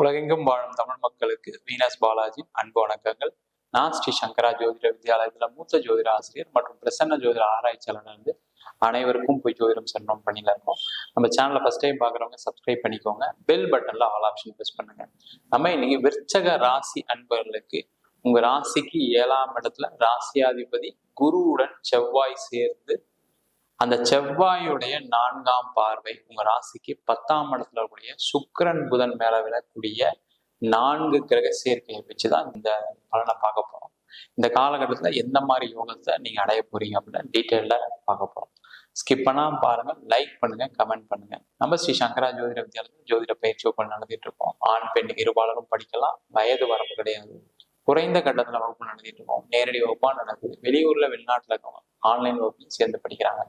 உலகெங்கும் வாழும் தமிழ் மக்களுக்கு வீனஸ் பாலாஜி அன்பு வணக்கங்கள். நான் ஸ்ரீ சங்கரா ஜோதிட வித்யாலயத்தில் மூத்த ஜோதிட ஆசிரியர் மற்றும் பிரசன்ன ஜோதிட ஆராய்ச்சியாளர் வந்து அனைவருக்கும் போய் ஜோதிடம் சென்றோம் பண்ணில இருக்கோம். நம்ம சேனலை ஃபர்ஸ்ட் டைம் பார்க்குறவங்க சப்ஸ்கிரைப் பண்ணிக்கோங்க. பெல் பட்டன்ல ஆல் ஆப்ஷன் ப்ரெஸ் பண்ணுங்க. நம்ம இன்னைக்கு விற்சக ராசி அன்பர்களுக்கு உங்க ராசிக்கு ஏழாம் இடத்துல ராசியாதிபதி குருவுடன் செவ்வாய் சேர்ந்து அந்த செவ்வாயுடைய நான்காம் பார்வை உங்க ராசிக்கு பத்தாம் இடத்துல இருக்கக்கூடிய சுக்கரன் புதன் மேல விழக்கூடிய நான்கு கிரக சேர்க்கையை வச்சுதான் இந்த பலனை பார்க்க போறோம். இந்த காலகட்டத்துல எந்த மாதிரி யோகத்தை நீங்க அடைய போறீங்க அப்படின்னு டீட்டெயில பார்க்க போறோம். ஸ்கிப் பண்ணாம பாருங்க லைக் பண்ணுங்க கமெண்ட் பண்ணுங்க. நம்ம ஸ்ரீ சங்கரா ஜோதிட வித்யாலயம் ஜோதிட பயிற்சி வகுப்பு நடத்திட்டு இருக்கோம். ஆண் பெண் இருபாலரும் படிக்கலாம் வயது வரம்பு கிடையாது. குறைந்த கட்டத்துல வகுப்பு நடத்திட்டு இருக்கோம். நேரடி வகுப்பா நடக்குது. வெளியூர்ல வெளிநாட்டுல இருக்கவங்க ஆன்லைன் வகுப்புலையும் சேர்ந்து படிக்கிறாங்க.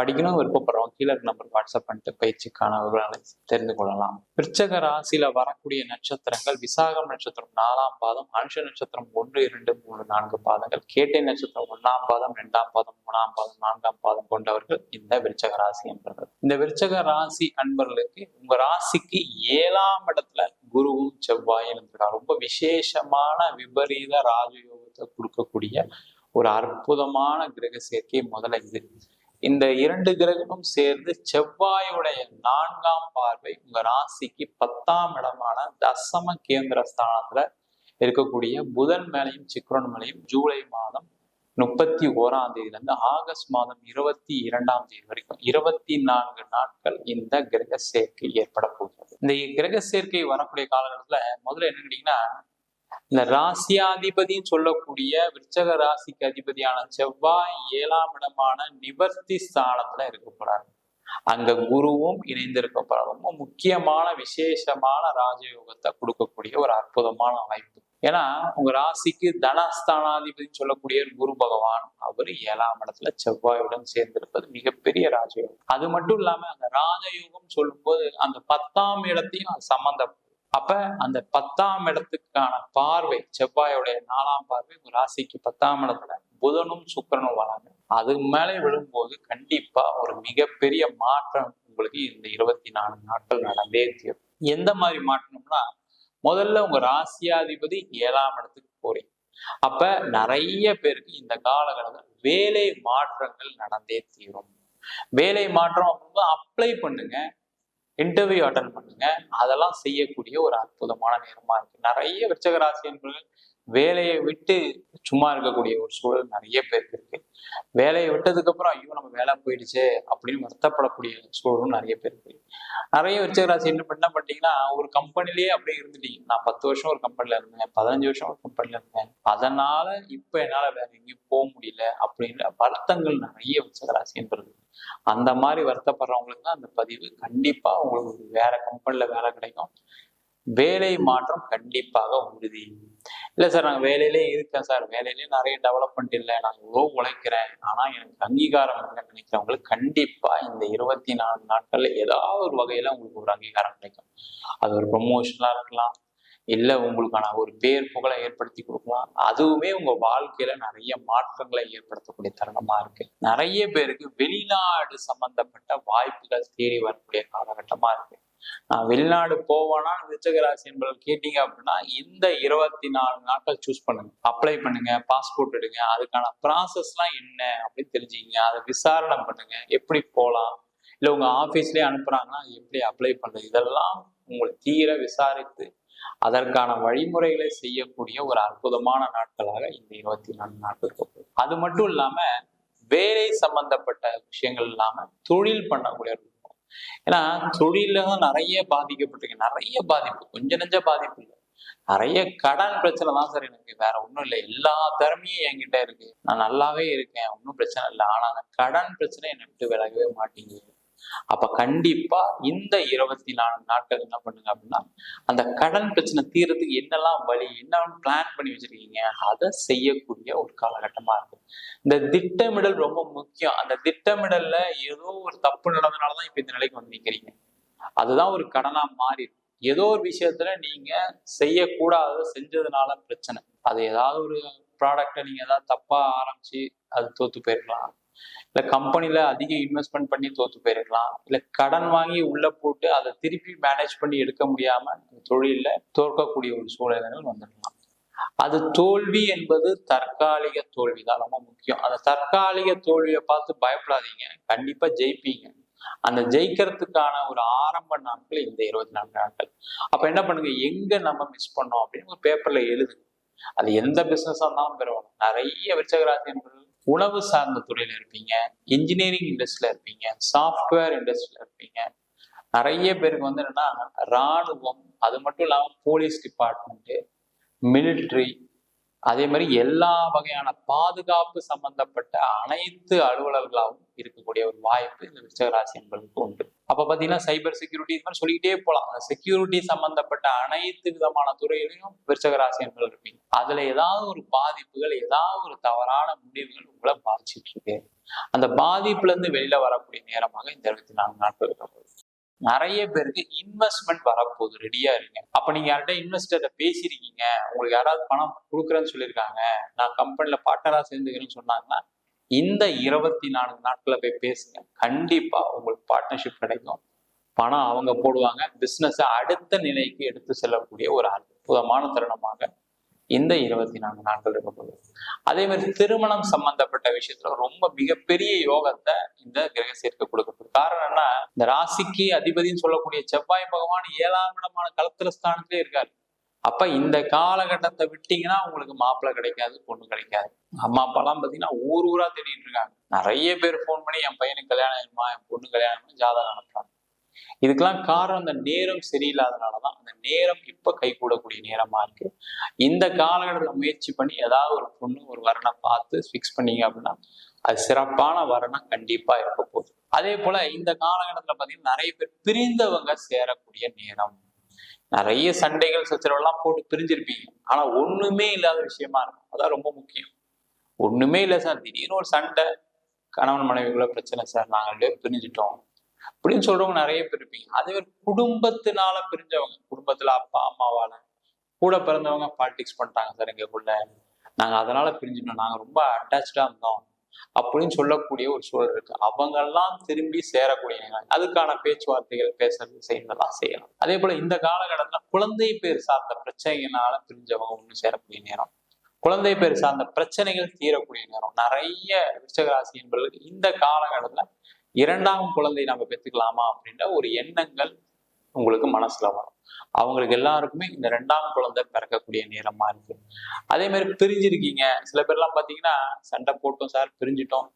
படிக்கணும் விருப்பப்படுறோம். கீழே நம்பர் வாட்ஸ்அப் பண்ணிட்டு பயிற்சிக்கான விவரங்களை தெரிந்து கொள்ளலாம். விற்சக ராசியில வரக்கூடிய நட்சத்திரங்கள் விசாகம் நட்சத்திரம் நாலாம் பாதம் அனுஷ நட்சத்திரம் ஒன்று இரண்டு மூணு நான்கு பாதங்கள். கேட்டை நட்சத்திரம் ஒன்னாம் பாதம் இரண்டாம் பாதம் மூணாம் பாதம் நான்காம் பாதம் கொண்டவர்கள் இந்த விருச்சக ராசி என்பது இந்த விருச்சக ராசி அன்பர்களுக்கு உங்க ராசிக்கு ஏழாம் இடத்துல குருவும் செவ்வாயும் இருந்திருக்காங்க. ரொம்ப விசேஷமான விபரீத ராஜயோகத்தை கொடுக்கக்கூடிய ஒரு அற்புதமான கிரக சேர்க்கை முதல்ல இது. இந்த இரண்டு கிரகமும் சேர்ந்து செவ்வாயுடைய நான்காம் பார்வை உங்க ராசிக்கு பத்தாம் இடமான தசம கேந்திர ஸ்தானத்துல இருக்கக்கூடிய புதன் மேலையும் சிக்ரன் மேலையும் ஜூலை மாதம் முப்பத்தி ஓராம் தேதியில இருந்து ஆகஸ்ட் மாதம் இருபத்தி இரண்டாம் தேதி வரைக்கும் இருபத்தி நான்கு நாட்கள் இந்த கிரக சேர்க்கை ஏற்பட போகிறது. இந்த கிரக சேர்க்கை வரக்கூடிய காலகட்டத்துல முதல்ல என்ன கேட்டீங்கன்னா இந்த ராசியாதிபதின்னு சொல்லக்கூடிய விருச்சக ராசிக்கு அதிபதியான செவ்வாய் ஏழாம் இடமான நிவர்த்தி ஸ்தானத்துல இருக்க போறாரு. அங்க குருவும் இணைந்திருக்க ரொம்ப முக்கியமான விசேஷமான ராஜயோகத்தை கொடுக்கக்கூடிய ஒரு அற்புதமான வாய்ப்பு ஏன்னா உங்க ராசிக்கு தனஸ்தானாதிபதி சொல்லக்கூடிய குரு பகவான் அவர் ஏழாம் இடத்துல செவ்வாயுடன் சேர்ந்திருப்பது மிகப்பெரிய ராஜயோகம். அது மட்டும் இல்லாம அந்த ராஜயோகம் சொல்லும்போது அந்த பத்தாம் இடத்தையும் சம்பந்தப்படும். அப்ப அந்த பத்தாம் இடத்துக்கான பார்வை செவ்வாயோடைய நாலாம் பார்வை உங்க ராசிக்கு பத்தாம் இடத்துல புதனும் சுக்கரனும் வராங்க. அது மேலே விழும்போது கண்டிப்பா ஒரு மிகப்பெரிய மாற்றம் உங்களுக்கு இந்த இருபத்தி நாலு நாட்கள் நடந்தே தீரும். எந்த மாதிரி மாற்றம்னா முதல்ல உங்க ராசியாதிபதி ஏழாம் இடத்துக்கு போறீங்க. அப்ப நிறைய பேருக்கு இந்த காலகட்டத்தில் வேலை மாற்றங்கள் நடந்தே தீரும். வேலை மாற்றம் அப்படின்னா அப்ளை பண்ணுங்க. இன்டர்வியூ அட்டன் பண்ணுங்க. அதெல்லாம் செய்யக்கூடிய ஒரு அற்புதமான நேரமா இருக்கு. நிறைய விருச்சக ராசி வேலையை விட்டு சும்மா இருக்கக்கூடிய ஒரு சூழல் நிறைய பேருக்கு இருக்கு. வேலையை விட்டதுக்கு அப்புறம் ஐயோ நம்ம வேலை போயிடுச்சே அப்படின்னு வருத்தப்படக்கூடிய சூழலும் நிறைய பேருக்கு இருக்கு. நிறைய விருச்சகராசி என்ன பண்ண பண்ணிட்டீங்கன்னா ஒரு கம்பெனிலேயே அப்படியே இருந்துட்டீங்க. நான் பத்து வருஷம் ஒரு கம்பெனில இருந்தேன் பதினஞ்சு வருஷம் ஒரு கம்பெனில இருந்தேன். அதனால இப்ப என்னால வேற எங்கேயும் போக முடியல அப்படின்ற வருத்தங்கள் நிறைய விருச்சக என்பது. அந்த மாதிரி வருத்தப்படுறவங்களுக்கு தான் அந்த பதிவு. கண்டிப்பா உங்களுக்கு வேற கம்பெனில வேலை கிடைக்கும். வேலை மாற்றம் கண்டிப்பாக உறுதி. இல்லை சார் நாங்கள் வேலையிலே இருக்கேன் சார் வேலையிலே நிறைய டெவலப்மெண்ட் இல்லை. நான் இவ்வளோ உழைக்கிறேன். ஆனால் எனக்கு அங்கீகாரம் இல்லை நினைக்கிறவங்களுக்கு கண்டிப்பா இந்த இருபத்தி நாலு நாட்கள்ல ஏதாவது ஒரு வகையில உங்களுக்கு ஒரு அங்கீகாரம் கிடைக்கும். அது ஒரு ப்ரொமோஷனா இருக்கலாம். இல்லை உங்களுக்கான ஒரு பேர் புகழை ஏற்படுத்தி கொடுக்கலாம். அதுவுமே உங்க வாழ்க்கையில நிறைய மாற்றங்களை ஏற்படுத்தக்கூடிய தருணமா இருக்கு. நிறைய பேருக்கு வெளிநாடு சம்பந்தப்பட்ட வாய்ப்புகள் தேடி வரக்கூடிய காலகட்டமா இருக்கு. நான் வெளிநாடு போவானா விருச்சகராசி என்பவர்கள் கேட்டீங்க அப்படின்னா இந்த இருபத்தி நாலு நாட்கள் சூஸ் பண்ணுங்க. அப்ளை பண்ணுங்க பாஸ்போர்ட் எடுங்க அதுக்கான ப்ராசஸ்லாம் என்ன அப்படின்னு தெரிஞ்சுக்கங்க. அதை விசாரணை பண்ணுங்க. எப்படி போகலாம்? இல்லை உங்க ஆஃபீஸ்லேயே அனுப்புறாங்கன்னா எப்படி அப்ளை பண்ணுறது? இதெல்லாம் உங்களை தீர விசாரித்து அதற்கான வழிமுறைகளை செய்யக்கூடிய ஒரு அற்புதமான நாட்களாக இந்த இருபத்தி நாலு நாட்கள் அது மட்டும் இல்லாம வேலை சம்பந்தப்பட்ட விஷயங்கள் இல்லாம தொழில் பண்ணக்கூடிய ஏன்னா தொழில நிறைய பாதிக்கப்பட்டிருக்கு. நிறைய பாதிப்பு கொஞ்ச நெஞ்ச பாதிப்பு இல்லை. நிறைய கடன் பிரச்சனை தான் சார் எனக்கு. வேற ஒன்றும் இல்லை. எல்லா திறமையும் என்கிட்ட இருக்கு. நான் நல்லாவே இருக்கேன். ஒன்றும் பிரச்சனை இல்லை. ஆனா அந்த கடன் பிரச்சனை என்னை விட்டு விலகவே மாட்டேங்குது. அப்ப கண்டிப்பா இந்த இருபத்தி நாலு நாட்கள் என்ன பண்ணுங்க அப்படின்னா அந்த கடன் பிரச்சனை தீர்றதுக்கு என்னெல்லாம் வழி என்ன பிளான் பண்ணி வச்சிருக்கீங்க அதை செய்யக்கூடிய ஒரு காலகட்டமா இருக்கு இந்த திட்டமிடல் ரொம்ப முக்கியம். அந்த திட்டமிடல்ல ஏதோ ஒரு தப்பு நடந்தனாலதான் இப்ப இந்த நிலைக்கு வந்து நிக்கிறீங்க. அதுதான் ஒரு கடனா மாறி ஏதோ ஒரு விஷயத்துல நீங்க செய்யக்கூடாத செஞ்சதுனால பிரச்சனை. அது ஏதாவது ஒரு ப்ராடக்டை நீங்க ஏதாவது தப்பா ஆரம்பிச்சு அது தோத்து போயிருக்கலாம். இல்ல கம்பெனில அதிக இன்வெஸ்ட்மெண்ட் பண்ணி தோத்து போயிருக்கலாம். இல்ல கடன் வாங்கி உள்ள போட்டு அதை திருப்பி மேனேஜ் பண்ணி எடுக்க முடியாம அந்த தோற்கக்கூடிய ஒரு சூழ்நிலைகள் வந்துடலாம். அது தோல்வி என்பது தற்காலிக தோல்வி தான் ரொம்ப முக்கியம். அந்த தற்காலிக தோல்வியை பார்த்து பயப்படாதீங்க. கண்டிப்பா ஜெயிப்பீங்க. அந்த ஜெயிக்கிறதுக்கான ஒரு ஆரம்ப நாட்கள் இந்த இருபத்தி நான்கு நாட்கள். அப்ப என்ன பண்ணுங்க? எங்க நம்ம மிஸ் பண்ணோம் அப்படின்னு ஒரு பேப்பர்ல எழுதுங்க அது எந்த பிஸ்னஸாக இருந்தாலும் பெறுவோம் நிறைய விருச்சகராசி என்பது உணவு சார்ந்த துறையில் இருப்பீங்க இன்ஜினியரிங் இண்டஸ்ட்ரியில் இருப்பீங்க சாஃப்ட்வேர் இண்டஸ்ட்ரியில் இருப்பீங்க. நிறைய பேருக்கு வந்து என்னன்னா ராணுவம் அது மட்டும் இல்லாமல் போலீஸ் டிபார்ட்மெண்ட்டு மிலிட்ரி அதே மாதிரி எல்லா வகையான பாதுகாப்பு சம்பந்தப்பட்ட அனைத்து அலுவலர்களாகவும் இருக்கக்கூடிய ஒரு வாய்ப்பு இந்த விருச்சகராசி என்பதற்கு உண்டு. அப்ப பாத்தீங்கன்னா சைபர் செக்யூரிட்டி இது மாதிரி சொல்லிக்கிட்டே போகலாம் அந்த செக்யூரிட்டி சம்பந்தப்பட்ட அனைத்து விதமான துறையிலையும் விருச்சகராசி என்பது இருப்பீங்க. அதுல ஏதாவது ஒரு பாதிப்புகள் ஏதாவது ஒரு தவறான முடிவுகள் உங்களை பாதிச்சிட்டு இருக்கு அந்த பாதிப்புல இருந்து வெளியில வரக்கூடிய நேரமாக இந்த இருபத்தி நான்கு நாட்கள் இருக்க போகுது நிறைய பேருக்கு இன்வெஸ்ட்மெண்ட் வரப்போகுது ரெடியா இருங்க. அப்ப நீங்க யார்கிட்ட இன்வெஸ்டர்கிட்ட பேசியிருக்கீங்க? உங்களுக்கு யாராவது பணம் கொடுக்குறேன்னு சொல்லியிருக்காங்க. நான் கம்பெனில பார்ட்னரா சேர்ந்துக்கிறேன்னு சொன்னாங்கன்னா இந்த இருபத்தி நான்கு நாட்களை போய் பேசுங்க. கண்டிப்பா உங்களுக்கு பார்ட்னர்ஷிப் கிடைக்கும். பணம் அவங்க போடுவாங்க. பிஸ்னஸை அடுத்த நிலைக்கு எடுத்து செல்லக்கூடிய ஒரு அற்புதமான தருணமாக இந்த இருபத்தி நான்கு நாட்கள் இருக்க போகுது. அதே மாதிரி திருமணம் சம்பந்தப்பட்ட விஷயத்துல ரொம்ப மிகப்பெரிய யோகத்தை இந்த கிரக சேர்க்கை கொடுக்கப்படுது காரணம் என்ன? இந்த ராசிக்கு அதிபதினு சொல்லக்கூடிய செவ்வாய் பகவான் ஏழாம் இடமான கலத்திர ஸ்தானத்திலே இருக்காரு. அப்ப இந்த காலகட்டத்தை விட்டீங்கன்னா உங்களுக்கு மாப்பிள்ளை கிடைக்காது பொண்ணு கிடைக்காது. அம்மா அப்பாலாம் பாத்தீங்கன்னா ஊர் ஊரா தேடிட்டு இருக்காங்க. நிறைய பேர் ஃபோன் பண்ணி என் பையனுக்கு கல்யாணம் ஆயிருமா என் பொண்ணு கல்யாணம் ஜாதகம் அனுப்புறாங்க. இதுக்கெல்லாம் காரணம் அந்த நேரம் சரியில்லாதனாலதான் அந்த நேரம் இப்ப கை கூடக்கூடிய நேரமா இருக்கு. இந்த காலகட்டத்துல முயற்சி பண்ணி ஏதாவது ஒரு பொண்ணு ஒரு வரனை பார்த்து ஃபிக்ஸ் பண்ணீங்க அப்படின்னா அது சிறப்பான வரணம் கண்டிப்பா இருக்க போகுது. அதே போல இந்த காலகட்டத்துல பாத்தீங்கன்னா நிறைய பேர் பிரிந்தவங்க சேரக்கூடிய நேரம். நிறைய சண்டைகள் சச்சரவெல்லாம் போட்டு பிரிஞ்சிருப்பீங்க. ஆனா ஒண்ணுமே இல்லாத விஷயமா இருக்கும். அதான் ரொம்ப முக்கியம். ஒண்ணுமே இல்லை சார். திடீர்னு ஒரு சண்டை கணவன் மனைவிக்குள்ள பிரச்சனை சார். நாங்கள் பிரிஞ்சிட்டோம். அப்படின்னு சொல்றவங்க நிறைய பேர் இருப்பீங்க. அதே மாதிரி குடும்பத்தினால பிரிஞ்சவங்க குடும்பத்துல அப்பா அம்மாவால கூட பிறந்தவங்க பாலிடிக்ஸ் பண்ணிட்டாங்க சார் எங்களுக்குள்ள. நாங்க அதனால பிரிஞ்சிட்டோம். நாங்க ரொம்ப அட்டாச்சா இருந்தோம். அப்படின்னு சொல்லக்கூடிய ஒரு சூழல் இருக்கு. அவங்கெல்லாம் திரும்பி சேரக்கூடிய நேரம் அதுக்கான பேச்சுவார்த்தைகள் பேசுறது செய்யறதெல்லாம் செய்யலாம். அதே போல இந்த காலகட்டத்துல குழந்தை பேர் சார்ந்த பிரச்சனைகளால பிரிஞ்சவங்க ஒன்று சேரக்கூடிய நேரம். குழந்தை பேர் சார்ந்த பிரச்சனைகள் தீரக்கூடிய நேரம். நிறைய விருச்சகராசி என்பவர்களுக்கு இந்த காலகட்டத்துல இரண்டாம் குழந்தை நம்ம பெற்றுக்கலாமா அப்படின்ற ஒரு எண்ணங்கள் உங்களுக்கு மனசுல வரும். அவங்களுக்கு எல்லாருக்குமே இந்த ரெண்டாம் குழந்தை பிறக்கக்கூடிய நேரமா இருக்கு. அதே மாதிரி பிரிஞ்சிருக்கீங்க. சில பேர்லாம் பாத்தீங்கன்னா சண்டை போட்டோம் சார் பிரிஞ்சிட்டோம்.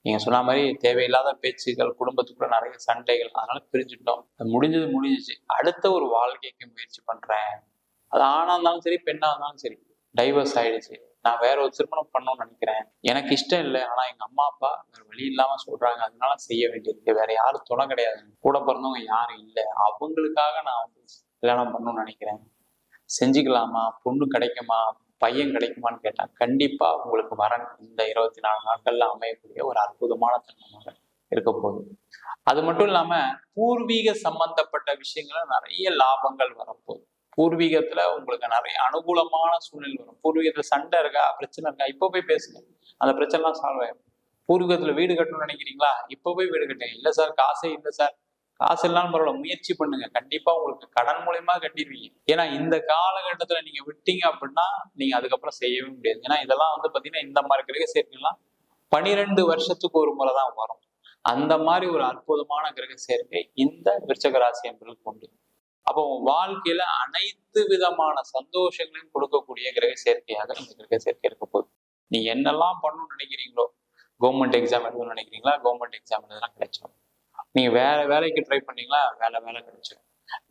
நீங்க சொன்ன மாதிரி தேவையில்லாத பேச்சுகள் குடும்பத்துக்குள்ள நிறைய சண்டைகள் அதனால பிரிஞ்சுட்டோம். முடிஞ்சது முடிஞ்சிச்சு. அடுத்த ஒரு வாழ்க்கைக்கு முயற்சி பண்றேன். அது ஆணா இருந்தாலும் சரி பெண்ணா இருந்தாலும் சரி. டைவர்ஸ் ஆயிடுச்சு. நான் வேற ஒரு திருமணம் பண்ணணும்னு நினைக்கிறேன். எனக்கு இஷ்டம் இல்லை. ஆனா எங்க அம்மா அப்பா வேற வழி இல்லாம சொல்றாங்க. அதனால செய்ய வேண்டியிருக்கு. வேற யாரும் துணை கிடையாது. கூட பிறந்தவங்க யாரும் இல்லை. அவங்களுக்காக நான் வந்து கல்யாணம் பண்ணணும்னு நினைக்கிறேன். செஞ்சுக்கலாமா? பொண்ணு கிடைக்குமா? பையன் கிடைக்குமான்னு கேட்டா கண்டிப்பா உங்களுக்கு வரன். இந்த இருபத்தி நாலு நாட்கள்ல அமையக்கூடிய ஒரு அற்புதமான தருணமாக இருக்க போகுது. அது மட்டும் இல்லாம பூர்வீக சம்பந்தப்பட்ட விஷயங்கள நிறைய லாபங்கள் வரப்போகுது. பூர்வீகத்துல உங்களுக்கு நிறைய அனுகூலமான சூழ்நிலை வரும். பூர்வீகத்துல சண்டை இருக்கா? பிரச்சனை இருக்கா? இப்போ போய் பேசுங்க. அந்த பிரச்சனைலாம் சால்வ் ஆயிடும் பூர்வீகத்துல வீடு கட்டணும்னு நினைக்கிறீங்களா? இப்போ போய் வீடு கட்டுங்க. இல்ல சார் காசே இல்லை சார். காசு இல்லாமல் பரவாயில்ல முயற்சி பண்ணுங்க. கண்டிப்பா உங்களுக்கு கடன் மூலியமா கட்டிடுவீங்க. ஏன்னா இந்த காலகட்டத்துல நீங்க விட்டீங்க அப்படின்னா நீங்க அதுக்கப்புறம் செய்யவே முடியாது. ஏன்னா இதெல்லாம் வந்து பாத்தீங்கன்னா இந்த மாதிரி கிரக சேர்க்கைலாம் பனிரெண்டு வருஷத்துக்கு ஒரு முறை தான் வரும். அந்த மாதிரி ஒரு அற்புதமான கிரக சேர்க்கை இந்த விருச்சக ராசி என்பதற்கு உண்டு. அப்போ உன் வாழ்க்கையில அனைத்து விதமான சந்தோஷங்களையும் கொடுக்கக்கூடிய கிரக சேர்க்கையாக இந்த கிரக சேர்க்கை இருக்க போகுது. நீ என்னெல்லாம் பண்ணணும்னு நினைக்கிறீங்களோ கவர்மெண்ட் எக்ஸாம் எழுதணும்னு நினைக்கிறீங்களா கவர்மெண்ட் எக்ஸாம் எழுதலாம் கிடைச்சிடும் நீங்க வேற வேலைக்கு ட்ரை பண்ணீங்களா வேலை வேலை கிடைச்சிடும்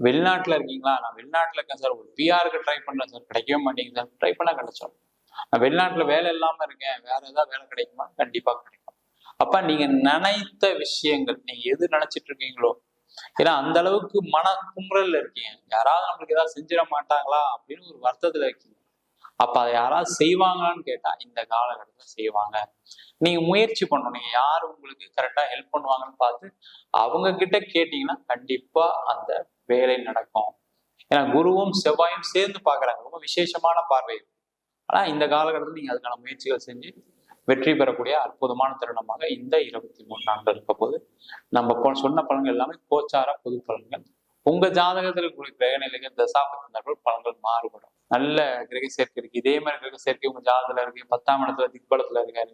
வெளிநாட்டுல இருக்கீங்களா நான் வெளிநாட்டுல இருக்கேன் சார் ஒரு பிஆருக்கு ட்ரை பண்றேன் சார் கிடைக்கவே மாட்டேங்குது சார் ட்ரை பண்ணா கிடைச்சிடும் நான் வெளிநாட்டுல வேலை இல்லாம இருக்கேன். வேற ஏதாவது வேலை கிடைக்குமா? கண்டிப்பா கிடைக்கும். அப்ப நீங்க நினைத்த விஷயங்கள் நீங்க எது நினைச்சிட்டு இருக்கீங்களோ ஏன்னா அந்த அளவுக்கு மன குமுறல்ல இருக்கீங்க யாராவது நம்மளுக்கு ஏதாவது செஞ்சிட மாட்டாங்களா அப்படின்னு ஒரு வருத்தத்துல இருக்கீங்க அப்ப அதை யாராவது செய்வாங்களான்னு கேட்டா இந்த காலகட்டத்துல செய்வாங்க. நீங்க முயற்சி பண்ணணும். நீங்க யார் உங்களுக்கு கரெக்டா ஹெல்ப் பண்ணுவாங்கன்னு பார்த்து அவங்க கிட்ட கேட்டீங்கன்னா கண்டிப்பா அந்த வேலை நடக்கும். ஏன்னா குருவும் செவ்வாயும் சேர்ந்து பாக்குறாங்க ரொம்ப விசேஷமான பார்வை. ஆனா இந்த காலகட்டத்தில் நீங்க அதுக்கான முயற்சிகள் செஞ்சு வெற்றி பெறக்கூடிய அற்புதமான தருணமாக இந்த இருபத்தி மூணு நாட்கள் இருக்க போது நம்ம சொன்ன பலன்கள் எல்லாமே கோச்சார பொது பலன்கள். உங்க ஜாதகத்தில் இருக்கக்கூடிய கிரக நிலைகள் தசாபத்தினர்கள் பலன்கள் மாறுபடும். நல்ல கிரக சேர்க்கை இருக்கு. இதே மாதிரி கிரக சேர்க்கை உங்க ஜாதகத்துல இருக்கு. பத்தாம் இடத்துல திக்பலத்துல இருக்காரு.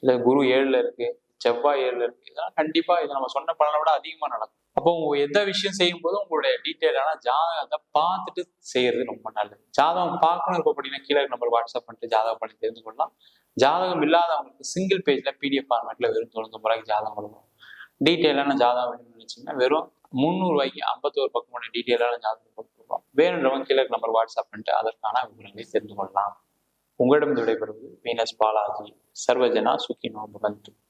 இல்ல குரு ஏழுல இருக்கு. செவ்வாய் ஏழுல இருக்கு. இதெல்லாம் கண்டிப்பா இது நம்ம சொன்ன பலனை விட அதிகமா நடக்கும். அப்போ உங்க எந்த விஷயம் செய்யும் போதும் உங்களுடைய டீட்டெயிலான ஜாதகத்தை பார்த்துட்டு செய்யறது ரொம்ப நல்லது. ஜாதகம் பார்க்கணும் இருக்க அப்படின்னா கீழே நம்பர் வாட்ஸ்அப் பண்ணிட்டு ஜாதகம் பண்ணி தெரிந்து கொள்ளலாம். ஜாதகம் இல்லாதவங்களுக்கு சிங்கிள் பேஜ்ல பிடிஎஃப் ஃபார்மேட்ல வெறும் தொண்ணூத்தொம்பது ரூபாய்க்கு ஜாதகம் கொடுக்கும் டீட்டெயிலான ஜாதகம் வேணும்னு நினைச்சீங்கன்னா வெறும் முந்நூறு ரூபாய்க்கு ஐம்பத்தோரு பக்கமான டீட்டெயிலான ஜாதகம் கொடுத்துருக்கோம் வேணுன்றவங்க கீழே நம்பர் வாட்ஸ்அப் பண்ணிட்டு அதற்கான விவரங்களை தெரிந்து கொள்ளலாம். உங்களிடம் விடைபெறுவது வீனஸ் பாலாஜி. சர்வஜனா சுக்கினோ பவந்து.